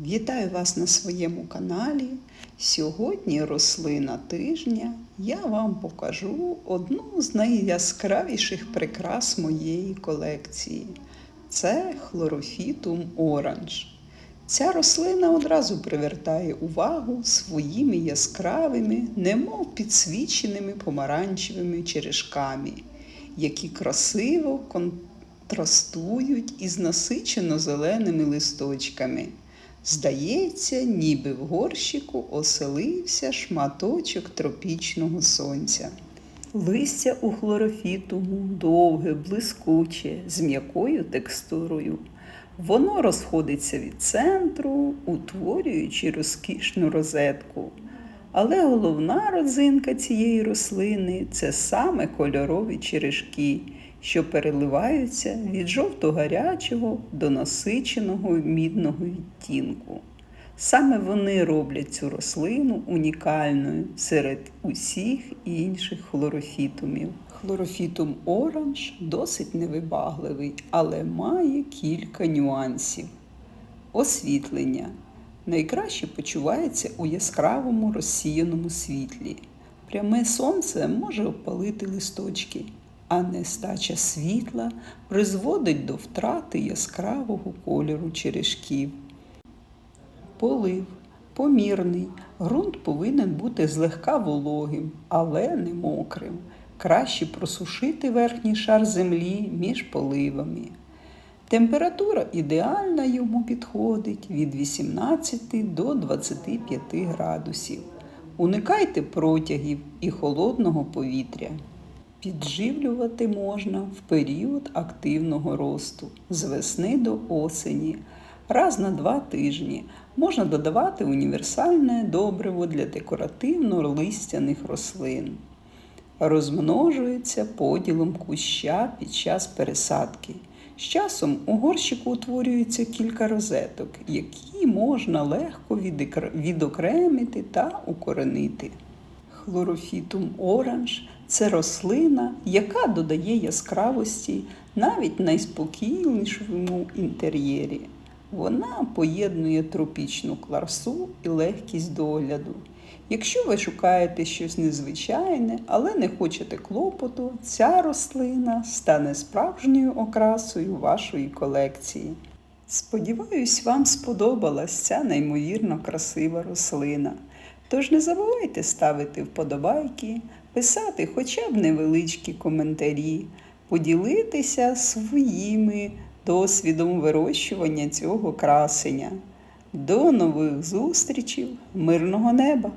Вітаю вас на своєму каналі. Сьогодні рослина тижня. Я вам покажу одну з найяскравіших прикрас моєї колекції. Це хлорофітум оранж. Ця рослина одразу привертає увагу своїми яскравими, немов підсвіченими помаранчевими черешками, які красиво контрастують із насичено зеленими листочками. Здається, ніби в горщику оселився шматочок тропічного сонця. Листя у хлорофітуму довге, блискуче, з м'якою текстурою. Воно розходиться від центру, утворюючи розкішну розетку. Але головна родзинка цієї рослини це саме кольорові черешки, що переливаються від жовто-гарячого до насиченого мідного відтінку. Саме вони роблять цю рослину унікальною серед усіх інших хлорофітумів. Хлорофітум оранж досить невибагливий, але має кілька нюансів. Освітлення найкраще почувається у яскравому розсіяному світлі. Пряме сонце може опалити листочки, а нестача світла призводить до втрати яскравого кольору черешків. Полив помірний. Ґрунт повинен бути злегка вологим, але не мокрим. Краще просушити верхній шар землі між поливами. Температура ідеальна йому підходить від 18 до 25 градусів. Уникайте протягів і холодного повітря. Підживлювати можна в період активного росту з весни до осені. Раз на два тижні можна додавати універсальне добриво для декоративно-листяних рослин. Розмножується поділом куща під час пересадки. З часом у горщику утворюється кілька розеток, які можна легко відокремити та укоренити. Хлорофітум оранж це рослина, яка додає яскравості навіть найспокійнішому інтер'єрі. Вона поєднує тропічну красу і легкість догляду. Якщо ви шукаєте щось незвичайне, але не хочете клопоту, ця рослина стане справжньою окрасою вашої колекції. Сподіваюсь, вам сподобалась ця неймовірно красива рослина. Тож не забувайте ставити вподобайки, писати хоча б невеличкі коментарі, поділитися своїми досвідом вирощування цього красення. До нових зустрічей, мирного неба!